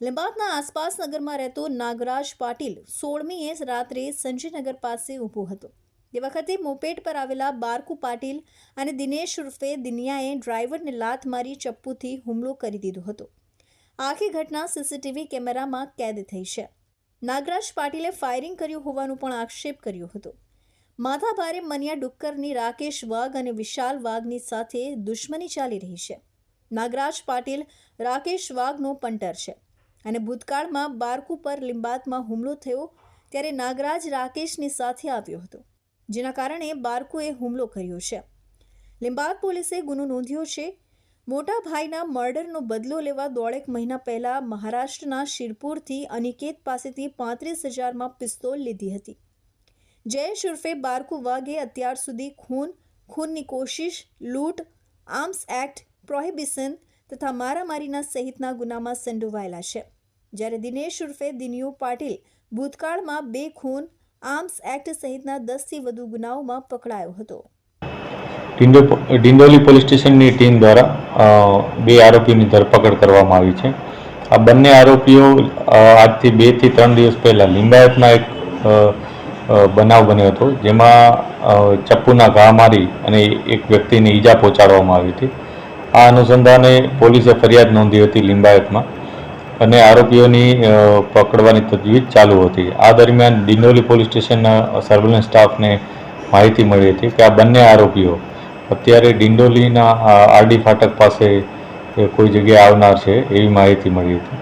લીંબાદના આસપાસ નગરમાં રહેતો નાગરાજ પાટીલ સોળમીએ રાત્રે સંજયનગર પાસે ઊભો હતો. તે વખતે મોપેટ પર આવેલા બારકુ પાટીલ અને દિનેશ ઉર્ફે દિનિયાએ ડ્રાઈવરને લાત મારી ચપ્પુથી હુમલો કરી દીધો હતો. આખી ઘટના સીસીટીવી કેમેરામાં કેદ થઈ છે. નાગરાજ પાટીલે ફાયરિંગ કર્યું હોવાનું પણ આક્ષેપ કર્યો હતો. માથાભારે મનિયા ડુક્કરની રાકેશ વાઘ અને વિશાલ વાઘની સાથે દુશ્મની ચાલી રહી છે. નાગરાજ પાટીલ રાકેશ વાઘનો પંટર છે. અને ભૂતકાળમાં બારકુ પર લિંબાતમાં હુમલો થયો ત્યારે નાગરાજ રાકેશની સાથે આવ્યો હતો, જેના કારણે બારકુએ હુમલો કર્યો છે. લિંબાત પોલીસે ગુનો નોંધ્યો છે. મોટા ભાઈના મર્ડરનો બદલો લેવા દોઢેક મહિના પહેલા મહારાષ્ટ્રના શિરપુરથી અનિકેત પાસેથી પાંત્રીસ હજારમાં પિસ્તોલ લીધી હતી. જયેશ ઉર્ફે બારકુ વાઘે અત્યાર સુધી ખૂન, ખૂનની કોશિશ, લૂંટ, આર્મ્સ એક્ટ, પ્રોહિબિશન તથા મારામારીના સહિતના ગુનામાં સંડોવાયેલા છે. જ્યારે દિનેશ ઉર્ફે દિનિયો પાટીલ ભૂતકાળમાં બે ખૂન આર્મ્સ એક્ટ સહિતના દસથી વધુ ગુનાઓમાં પકડાયો હતો. ડિંડો ડિંડોલી પોલીસ સ્ટેશનની ટીમ દ્વારા બે આરોપીની ધરપકડ કરવામાં આવી છે. આ બંને આરોપીઓ આજથી બેથી ત્રણ દિવસ પહેલાં લિંબાયતમાં એક બનાવ બન્યો હતો, જેમાં ચપ્પુના ઘા મારી અને એક વ્યક્તિને ઈજા પહોંચાડવામાં આવી હતી. આ અનુસંધાને પોલીસે ફરિયાદ નોંધી હતી લિંબાયતમાં. અને આરોપીઓની પકડવાની તજવીજ ચાલુ હતી. આ દરમિયાન ડિંડોલી પોલીસ સ્ટેશનના સર્વેલન્સ સ્ટાફને માહિતી મળી હતી કે આ બંને આરોપીઓ અત્યારે ડિંડોલીના આરડી ફાટક પાસે કોઈ જગ્યાએ આવનાર છે એવી માહિતી મળી હતી.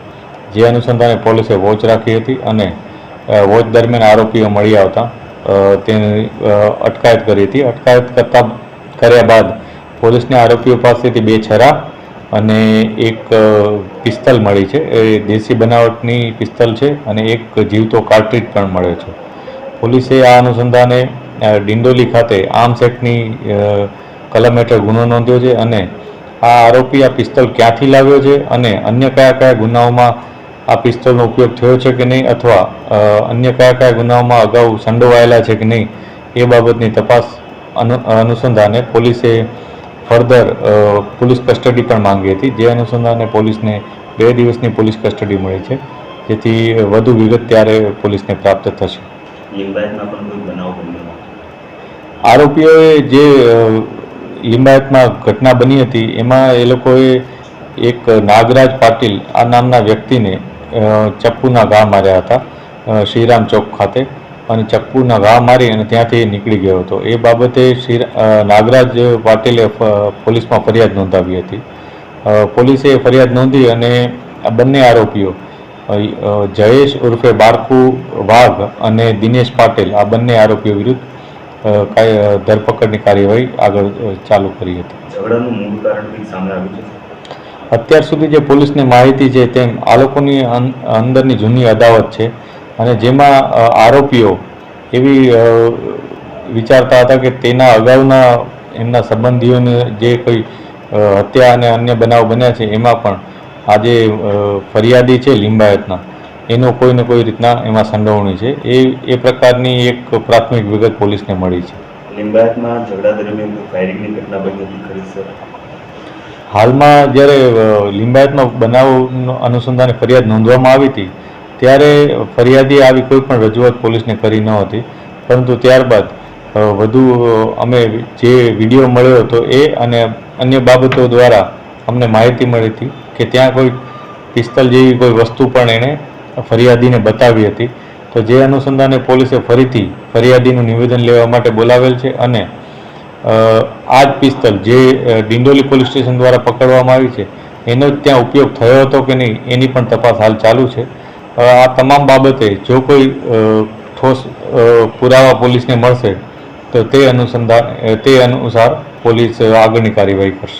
જે અનુસંધાને પોલીસે વોચ રાખી હતી અને વોચ દરમિયાન આરોપીઓ મળી આવતા તેની અટકાયત કરી હતી. અટકાયત કરતા કર્યા બાદ પોલીસને આરોપીઓ પાસેથી બે છરા અને એક પિસ્તલ મળી છે. એ દેશી બનાવટની પિસ્તલ છે અને એક જીવતો કાર્ટ્રીજ પણ મળ્યો છે. પોલીસે આ અનુસંધાને ડિંડોલી ખાતે આર્મ્સ એક્ટની કલમ હેઠળ ગુનો નોંધ્યો છે અને આ આરોપી આ પિસ્તોલ ક્યાંથી લાવ્યો છે અને અન્ય કયા કયા ગુનાઓમાં આ પિસ્તોલનો ઉપયોગ થયો છે કે નહીં અથવા અન્ય કયા કયા ગુનાઓમાં અગાઉ સંડોવાયેલા છે કે નહીં એ બાબતની તપાસ અનુ અનુસંધાને પોલીસે ફર્ધર પોલીસ કસ્ટડી પણ માંગી હતી. જે અનુસંધાને પોલીસને બે દિવસની પોલીસ કસ્ટડી મળી છે જેથી વધુ વિગત ત્યારે પોલીસને પ્રાપ્ત થશે. આરોપીઓએ જે લિંબાયતમાં ઘટના બની હતી એમાં એ લોકોએ એક નાગરાજ પાટીલ આ નામના વ્યક્તિને ચપ્પુના ઘા માર્યા હતા શ્રીરામ ચોક ખાતે. અને ચપ્પુના ઘા મારી અને ત્યાંથી નીકળી ગયો હતો. એ બાબતે શ્રી નાગરાજ પાટીલે પોલીસમાં ફરિયાદ નોંધાવી હતી. પોલીસે ફરિયાદ નોંધી અને આ બંને આરોપીઓ જયેશ ઉર્ફે બારકુ વાઘ અને દિનેશ પાટીલ આ બંને આરોપીઓ વિરુદ્ધ ધરપકડની કાર્યવાહી આગળ ચાલુ કરી હતી. ઝઘડાનું મૂળ કારણ કંઈક સામે આવ્યું છે? અત્યાર સુધી જે પોલીસને માહિતી છે તેમ આ લોકોની અંદરની જૂની અદાવત છે અને જેમાં આરોપીઓ એવી વિચારતા હતા કે તેના અગાઉના એમના સંબંધીઓને જે કોઈ હત્યા અને અન્ય બનાવ બન્યા છે એમાં પણ આ જે ફરિયાદી છે લિંબાયતના. એનો કોઈ ને કોઈ રીતના એમાં સંડોવણી છે. એ એ પ્રકારની એક પ્રાથમિક વિગત પોલીસને મળી છે. લિંબાયતમાં ઝઘડા દરમિયાન ફાયરિંગની ઘટના બની હતી ખરી સર? હાલમાં જ્યારે લિંબાયતનો બનાવ અનુસંધાને ફરિયાદ નોંધવામાં આવી હતી ત્યારે ફરિયાદી આવી કોઈ પણ રજૂઆત પોલીસને કરી ન હતી. પરંતુ ત્યારબાદ વધુ અમે જે વીડિયો મળ્યો હતો એ અને અન્ય બાબતો દ્વારા અમને માહિતી મળી હતી કે ત્યાં કોઈ પિસ્તલ જેવી કોઈ વસ્તુ પણ એણે ફરિયાદીને બતાવી હતી. તો જે અનુસંધાને પોલીસે ફરીથી ફરિયાદીનું નિવેદન લેવા માટે બોલાવેલ છે અને આ જ પિસ્તલ જે ડિંડોલી પોલીસ સ્ટેશન દ્વારા પકડવામાં આવી છે, એનો જ ત્યાં ઉપયોગ થયો હતો કે નહીં, એની પણ તપાસ હાલ ચાલુ છે. આ તમામ બાબતે જો કોઈ ઠોસ પુરાવા પોલીસને મળશે, તો તે અનુસંધાન તે અનુસાર પોલીસ આગળની કાર્યવાહી કરશે.